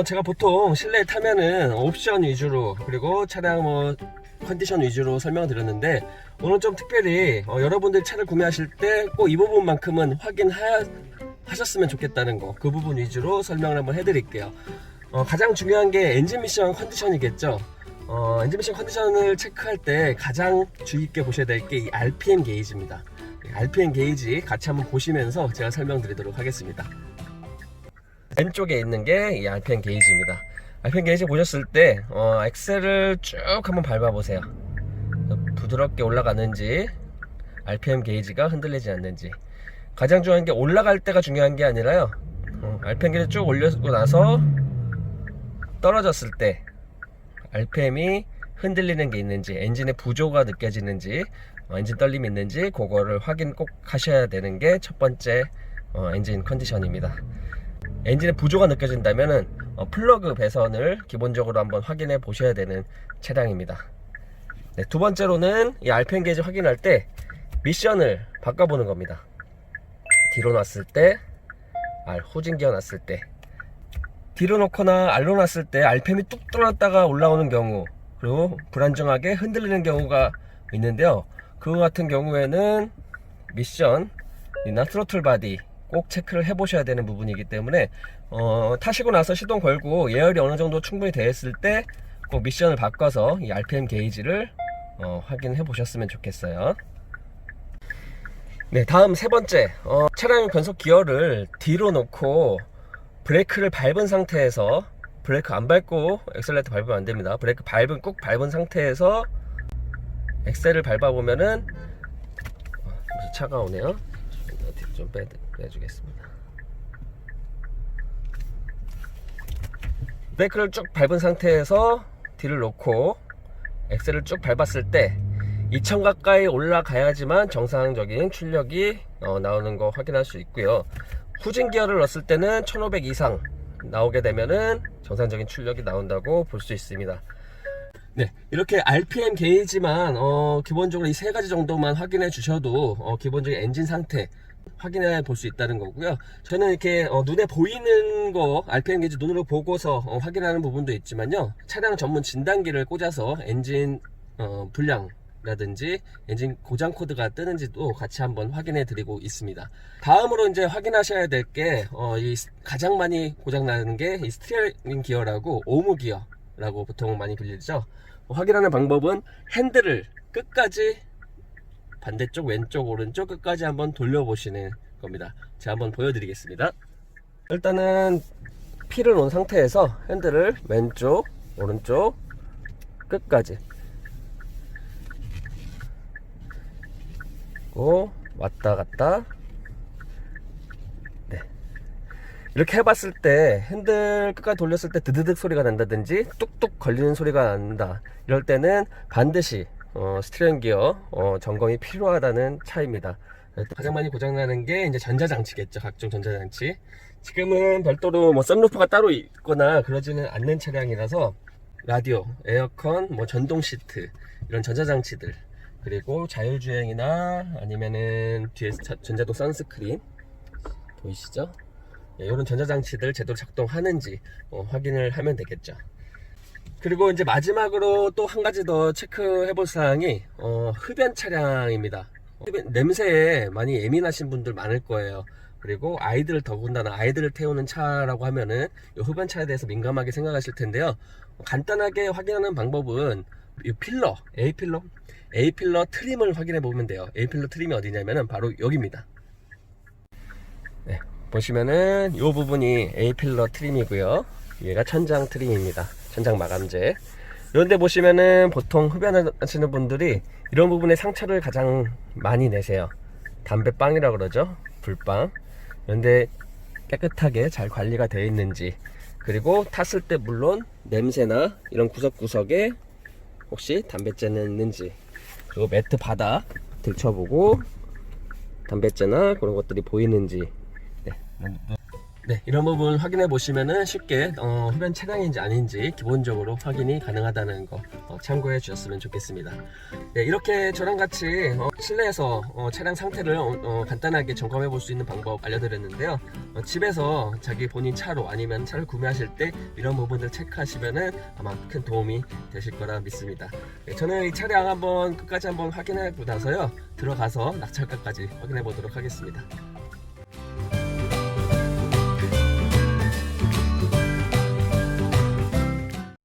어, 제가 보통 실내에 타면은 옵션 위주로 그리고 차량 뭐 컨디션 위주로 설명드렸는데 오늘 좀 특별히 어, 여러분들 차를 구매하실 때 꼭 이 부분만큼은 확인하셨으면 좋겠다는 거 그 부분 위주로 설명을 한번 해드릴게요. 어, 가장 중요한 게 엔진 미션 컨디션이겠죠. 어, 엔진 미션 컨디션을 체크할 때 가장 주의 깊게 보셔야 될 게 이 RPM 게이지입니다. 이 RPM 게이지 같이 한번 보시면서 제가 설명드리도록 하겠습니다. 왼쪽에 있는 게이 RPM 게이지입니다. RPM 게이지 보셨을 때 어, 엑셀을 쭉 한번 밟아보세요. 부드럽게 올라가는지 RPM 게이지가 흔들리지 않는지 가장 중요한 게 올라갈 때가 중요한 게 아니라요. 어, RPM 게이지 쭉 올리고 나서 떨어졌을 때 RPM이 흔들리는 게 있는지 엔진의 부조가 느껴지는지 어, 엔진 떨림이 있는지 그거를 확인 꼭 하셔야 되는 게 첫 번째 어, 엔진 컨디션입니다. 엔진의 부조가 느껴진다면은 어, 플러그 배선을 기본적으로 한번 확인해 보셔야 되는 차량입니다. 네, 두 번째로는 이 RPM 게이지 확인할 때 미션을 바꿔보는 겁니다. 뒤로 놨을 때, R 후진 기어 놨을 때, 뒤로 놓거나 R로 놨을 때 RPM이 뚝 떨어졌다가 올라오는 경우, 그리고 불안정하게 흔들리는 경우가 있는데요. 그거 같은 경우에는 미션이나 트로틀 바디 꼭 체크를 해보셔야 되는 부분이기 때문에 어, 타시고 나서 시동 걸고 예열이 어느 정도 충분히 되어 있을 때 꼭 미션을 바꿔서 이 RPM 게이지를 어, 확인해 보셨으면 좋겠어요. 네, 다음 세 번째. 어, 차량 변속 기어를 뒤로 놓고 브레이크를 밟은 상태에서 브레이크 안 밟고 엑셀레이터 밟으면 안 됩니다. 브레이크 밟은 꼭 밟은 상태에서 엑셀을 밟아 보면은 어, 차가 오네요. 뒤로 좀 빼, 빼주겠습니다. 브레이크를 쭉 밟은 상태에서 뒤를 놓고 엑셀을 쭉 밟았을 때2000 가까이 올라가야지만 정상적인 출력이 어, 나오는 거 확인할 수 있고요. 후진 기어를 넣었을 때는 1500 이상 나오게 되면은 정상적인 출력이 나온다고 볼 수 있습니다. 네, 이렇게 RPM 게이지만 어, 기본적으로 이 세 가지 정도만 확인해 주셔도 어, 기본적인 엔진 상태 확인해 볼 수 있다는 거고요. 저는 이렇게 어, 눈에 보이는 거 RPM 게이지 눈으로 보고서 어, 확인하는 부분도 있지만요. 차량 전문 진단기를 꽂아서 엔진 어, 불량 라든지 엔진 고장 코드가 뜨는지도 같이 한번 확인해 드리고 있습니다. 다음으로 이제 확인하셔야 될 게 어, 이 가장 많이 고장 나는 게 이 스티어링 기어라고 오무 기어라고 보통 많이 불리죠. 어, 확인하는 방법은 핸들을 끝까지 반대쪽, 왼쪽, 오른쪽 끝까지 한번 돌려보시는 겁니다. 제가 한번 보여드리겠습니다. 일단은 피를 놓은 상태에서 핸들을 왼쪽, 오른쪽 끝까지 고 왔다 갔다 네 이렇게 해봤을 때 핸들 끝까지 돌렸을 때 드드득 소리가 난다든지 뚝뚝 걸리는 소리가 난다 이럴 때는 반드시 어, 스티어링 기어 어, 점검이 필요하다는 차입니다. 가장 많이 고장나는 게 이제 전자장치겠죠. 각종 전자장치. 지금은 별도로 뭐 썬루프가 따로 있거나 그러지는 않는 차량이라서 라디오, 에어컨, 뭐 전동 시트 이런 전자장치들 그리고 자율주행이나 아니면은 뒤에 자- 전자동 선스크린 보이시죠? 예, 이런 전자장치들 제대로 작동하는지 어, 확인을 하면 되겠죠. 그리고 이제 마지막으로 또 한 가지 더 체크해 볼 사항이 어, 흡연 차량입니다. 흡연, 냄새에 많이 예민하신 분들 많을 거예요. 그리고 아이들을 더군다나 아이들을 태우는 차라고 하면은 이 흡연 차에 대해서 민감하게 생각하실 텐데요. 간단하게 확인하는 방법은 이 필러, A 필러, A 필러 트림을 확인해 보면 돼요. A 필러 트림이 어디냐면은 바로 여기입니다. 네, 보시면은 이 부분이 A 필러 트림이고요. 얘가 천장 트림입니다. 천장 마감재. 이런데 보시면은 보통 흡연을 하시는 분들이 이런 부분에 상처를 가장 많이 내세요. 담배빵이라 그러죠. 불빵. 그런데 깨끗하게 잘 관리가 되어 있는지 그리고 탔을 때 물론 냄새나 이런 구석구석에 혹시 담배째는 있는지 그리고 매트 바닥 들춰보고 담배째나 그런 것들이 보이는지 네. 네, 이런 부분 확인해 보시면은 쉽게 어, 흡연 차량인지 아닌지 기본적으로 확인이 가능하다는 거 어, 참고해 주셨으면 좋겠습니다. 네, 이렇게 저랑 같이 어, 실내에서 어, 차량 상태를 어, 어, 간단하게 점검해 볼 수 있는 방법 알려드렸는데요. 어, 집에서 자기 본인 차로 아니면 차를 구매하실 때 이런 부분들 체크하시면은 아마 큰 도움이 되실 거라 믿습니다. 네, 저는 이 차량 한번 끝까지 한번 확인하고 나서요 들어가서 낙찰가까지 확인해 보도록 하겠습니다.